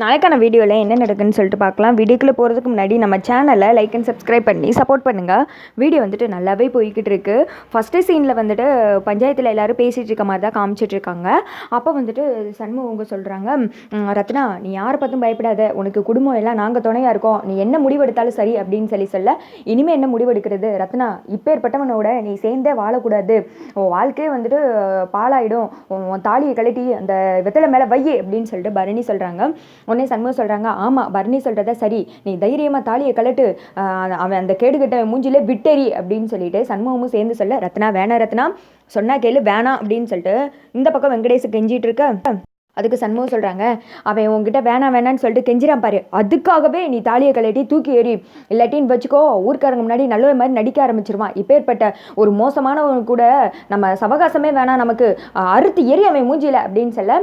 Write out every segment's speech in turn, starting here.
நாளைக்கான வீடியோவில் என்ன நடக்குன்னு சொல்லிட்டு பார்க்கலாம். வீடியோக்குள்ளே போகிறதுக்கு முன்னாடி நம்ம சேனலை லைக் அண்ட் சப்ஸ்கிரைப் பண்ணி சப்போர்ட் பண்ணுங்கள் வீடியோ வந்துட்டு நல்லாவே போய்கிட்டு இருக்குது ஃபஸ்ட்டு சீனில் வந்துட்டு பஞ்சாயத்தில் எல்லோரும் பேசிகிட்டு இருக்க மாதிரி தான் காமிச்சிட்டு இருக்காங்க. அப்போ வந்துட்டு சண்முகவங்க சொல்கிறாங்க ரத்னா நீ யாரை பார்த்தும் பயப்படாத. உனக்கு குடும்பம் எல்லாம் நாங்கள் துணையாக இருக்கோம். நீ என்ன முடிவெடுத்தாலும் சரி அப்படின்னு சொல்லி சொல்ல இனிமேல் என்ன முடிவெடுக்கிறது? ரத்னா இப்போ ஏற்பட்டவனோட நீ சேர்ந்தே வாழக்கூடாது. உன் வாழ்க்கையே வந்துட்டு பாலாயிடும் உன் உன் தாலியை கழட்டி அந்த வெத்தலை மேலே வை அப்படின்னு சொல்லிட்டு பரணி சொல்கிறாங்க உடனே சண்முகம் சொல்கிறாங்க ஆமாம் பரணி சொல்கிறத சரி. நீ தைரியமாக தாலியை கலட்டு அவன் அந்த கேடுகட்ட மூஞ்சிலே விட்டேரி அப்படின்னு சொல்லிட்டு சண்முகமும் சேர்ந்து சொல்ல ரத்னா வேணாம் ரத்னா. சொன்னா கேளு வேணாம் அப்படின்னு சொல்லிட்டு இந்த பக்கம் வெங்கடேஷ் கெஞ்சிட்டு இருக்க. அதுக்கு சண்முகம் சொல்கிறாங்க அவன் உங்ககிட்ட வேணாம் வேணான்னு சொல்லிட்டு கெஞ்சிரான் பாரு. அதுக்காகவே நீ தாலியை கழட்டி தூக்கி எறி இல்லாட்டின்னு வச்சுக்கோ ஊர்க்காரங்க முன்னாடி நல்ல மாதிரி நடிக்க ஆரம்பிச்சிருவான். இப்பேற்பட்ட ஒரு மோசமானவன் கூட நம்ம சவகாசமே வேணாம் நமக்கு அறுத்து எரி அவன் மூஞ்சியில் அப்படின்னு சொல்ல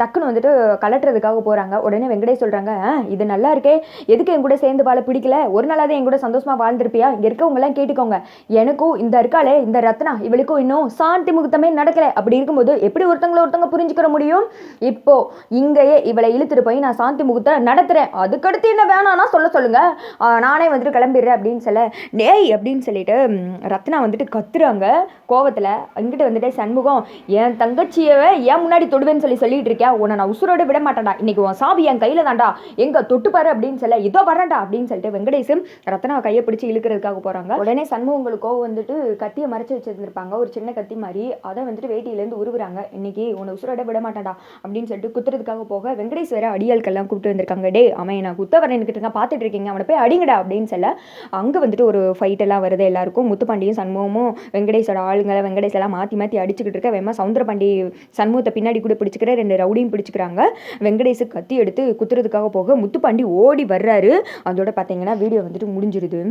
டக்குன்னு வந்துட்டு கலட்டுறதுக்காக போகிறாங்க உடனே வெங்கடேஷ் சொல்கிறாங்க இது நல்லா இருக்கே. எதுக்கு என் கூட சேர்ந்து வாழ பிடிக்கல? ஒரு நாளாவது என் கூட சந்தோஷமாக வாழ்ந்துருப்பியா? இங்கே இருக்கவங்கலாம் கேட்டுக்கோங்க. எனக்கும் இந்த இருக்காளே இந்த ரத்னா இவளுக்கும் இன்னும் சாந்தி முகூர்த்தமே நடக்கலை. அப்படி இருக்கும்போது எப்படி ஒருத்தங்களை ஒருத்தங்க புரிஞ்சுக்கிற முடியும்? இப்போ இங்கேயே இவளை இழுத்துட்டு போய் நான் சாந்தி முகூர்த்த நடத்துறேன். அதுக்கடுத்து என்ன வேணாம்னா சொல்ல சொல்லுங்க. நானே வந்துட்டு கிளம்பிடுறேன் அப்படின்னு சொல்ல. டேய் அப்படின்னு சொல்லிட்டு ரத்னா வந்துட்டு கத்துறாங்க கோவத்தில். இங்கிட்டு வந்துட்டு சண்முகம் என் தங்கச்சியவே ஏன் முன்னாடி தொடுவேன்னு சொல்லி சொல்லிட்டு இருக்கியா? உன்னை நான் உசுரோட விட மாட்டேன்டா. இன்னைக்கு உன் சாவி என் கையில் தாண்டா எங்க தொட்டு பாரு அப்படின்னு சொல்ல. இதோ வரேன்டா அப்படின்னு சொல்லிட்டு வெங்கடேஷும் ரத்னா கையை பிடிச்சி இழுக்கிறதுக்காக போறாங்க. உடனே சண்முகங்களுக்கோ கோவம் வந்துட்டு கத்தியை மறைச்சு வச்சிருந்திருப்பாங்க. ஒரு சின்ன கத்தி மாதிரி. அதை வந்துட்டு வேட்டியிலேருந்து உருவுறாங்க. இன்னைக்கு உன்னை உசுரோட விட மாட்டேன்டா அப்படின்னு அப்படின்னு சொல்லிட்டு குத்துறதுக்காக போக வெங்கடேஷ் வேற அடியாட்கள்லாம் கூப்பிட்டு வந்திருக்காங்க. டே அவன் நான் குத்த வரேன்னு இருக்கா பார்த்துட்டு இருக்கீங்க அவனை போய் அடிங்கடா அப்படின்னு சொல்ல அங்கே வந்துட்டு ஒரு ஃபைட் எல்லாம் வருது எல்லாருக்கும். முத்துப்பாண்டியும் சண்முகமும் வெங்கடேஷோட ஆளுங்களை வெங்கடேஷ் எல்லாம் மாற்றி மாற்றி அடிச்சுக்கிட்டு இருக்க வேமா சவுந்தரபாண்டி சண்முகத்தை பின்னாடி கூட பிடிச்சிக்கிற ரெண்டு ரவுடியும் பிடிச்சிக்கிறாங்க. வெங்கடேஷு கத்தி எடுத்து குத்துறதுக்காக போக முத்துப்பாண்டி ஓடி வர்றாரு. அதோட பார்த்தீங்கன்னா வீடியோ வந்துட்டு முடிஞ்சிருது.